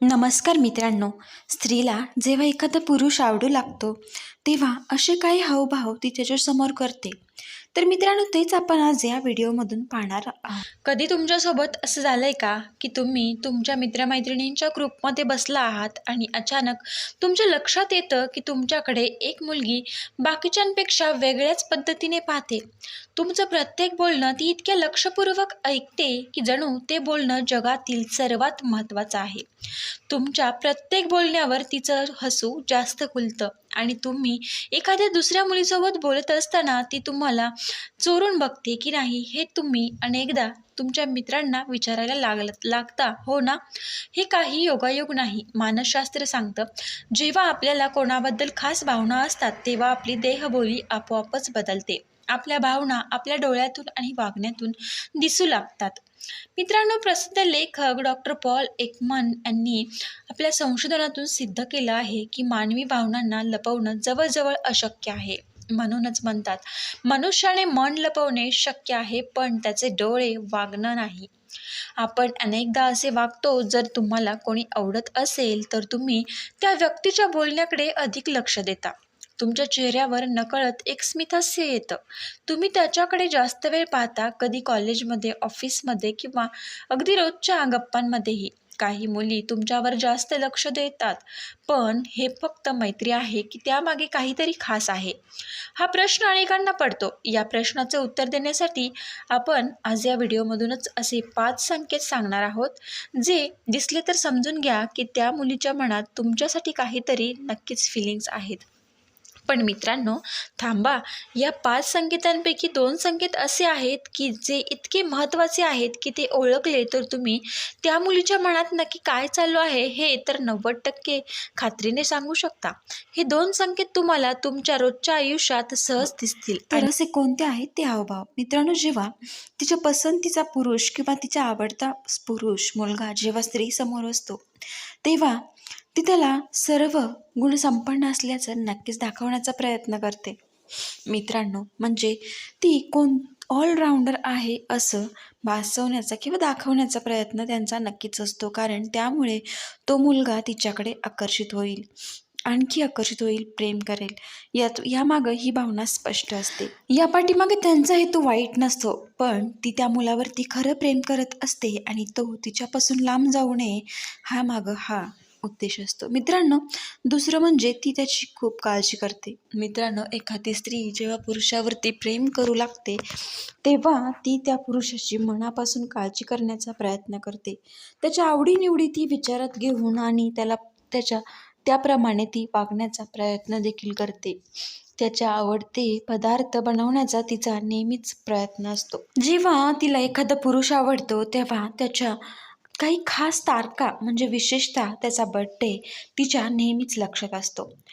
नमस्कार मित्रांनो स्त्रीला जेव्हा एखादा पुरुष आवडू लागतो तेव्हा असे काही हावभाव ती त्याच्यासमोर करते. तर मित्रांनो तेच आपण आज या व्हिडिओमधून पाहणार आहोत. कधी तुमच्यासोबत असं झालं आहे का की तुम्ही तुमच्या मित्रमैत्रिणींच्या ग्रुपमध्ये बसला आहात आणि अचानक तुमच्या लक्षात येतं की तुमच्याकडे एक मुलगी बाकीच्यांपेक्षा वेगळ्याच पद्धतीने पाहते? तुमचं प्रत्येक बोलणं ती इतक्या लक्षपूर्वक ऐकते की जणू ते बोलणं जगातील सर्वात महत्त्वाचं आहे. तुमच्या प्रत्येक बोलण्यावर तिचं हसू जास्त खुलतं. आणि तुम्ही एखाद्या दुसऱ्या मुलीसोबत बोलत असताना ती तुम्हाला चोरून बघते की नाही हे तुम्ही अनेकदा तुमच्या मित्रांना विचारायला लागल लागता हो ना? हे काही योगायोग नाही मानसशास्त्र सांगतं. जेव्हा आपल्याला कोणाबद्दल खास भावना असतात तेव्हा आपली देहबोली आपोआपच बदलते. आपल्या भावना आपल्या डोळ्यातून आणि वागण्यातून दिसू लागतात. मित्रांनो प्रसिद्ध लेखक डॉक्टर पॉल एकमन यांनी आपल्या संशोधनातून सिद्ध केलं आहे की मानवी भावनांना लपवणं जवळजवळ अशक्य आहे. म्हणूनच म्हणतात मनुष्याने मन लपवणे शक्य आहे पण त्याचे डोळे वागणं नाही. आपण अनेकदा असे वागतो जर तुम्हाला कोणी आवडत असेल तर तुम्ही त्या व्यक्तीच्या बोलण्याकडे अधिक लक्ष देता. तुमच्या चेहऱ्यावर नकळत एक स्मितहास्य येतं. तुम्ही त्याच्याकडे जास्त वेळ पाहता कधी कॉलेजमध्ये ऑफिसमध्ये किंवा अगदी रोजच्या गप्पांमध्येही. काही मुली तुमच्यावर जास्त लक्ष देतात पण हे फक्त मैत्री आहे की त्यामागे काहीतरी खास आहे. हा प्रश्न अनेकांना पडतो. या प्रश्नाचं उत्तर देण्यासाठी आपण आज या व्हिडिओमधूनच असे पाच संकेत सांगणार आहोत जे दिसले तर समजून घ्या की त्या मुलीच्या मनात तुमच्यासाठी काहीतरी नक्कीच फिलिंग्स आहेत. पण मित्रांनो थांबा. या पाच संकेतांपैकी दोन संकेत असे आहेत की जे इतके महत्त्वाचे आहेत की ते ओळखले तर तुम्ही त्या मुलीच्या मनात नक्की काय चालू आहे हे तर नव्वद टक्के खात्रीने सांगू शकता. हे दोन संकेत तुम्हाला तुमच्या रोजच्या आयुष्यात सहज दिसतील. तर असे कोणते आहेत ते हावभाव? मित्रांनो जेव्हा तिच्या पसंतीचा पुरुष किंवा तिचा आवडता पुरुष मुलगा जेव्हा स्त्री समोर असतो तेव्हा ती त्याला सर्व गुणसंपन्न असल्याचं नक्कीच दाखवण्याचा प्रयत्न करते. मित्रांनो म्हणजे ती कोण ऑलराऊंडर आहे असं भासवण्याचा किंवा दाखवण्याचा प्रयत्न त्यांचा नक्कीच असतो. कारण त्यामुळे तो मुलगा तिच्याकडे आकर्षित होईल आणखी आकर्षित होईल प्रेम करेल. यात यामागं ही भावना स्पष्ट असते. या पाठीमागे त्यांचा हेतू वाईट नसतो पण ती त्या मुलावरती खरं प्रेम करत असते आणि तो तिच्यापासून लांब जाऊ नये हा मागं हा उद्देश असतो. मित्रांनो दुसरं म्हणजे ती त्याची खूप काळजी करते. मित्रांनो एखादी स्त्री जेव्हा पुरुषावरती प्रेम करू लागते तेव्हा ती त्या पुरुषाची मनापासून काळजी करण्याचा प्रयत्न करते. त्याच्या आवडीनिवडी ती विचारात घेऊन आणि त्याला त्याच्या त्याप्रमाणे ती वागण्याचा प्रयत्न देखील करते. त्याच्या आवडते पदार्थ बनवण्याचा तिचा नेहमीच प्रयत्न असतो. जेव्हा तिला एखादा पुरुष आवडतो तेव्हा त्याच्या काही खास तारखा म्हणजे विशेषतः त्याचा बड्डे तिच्या नेहमीच लक्षात असतो.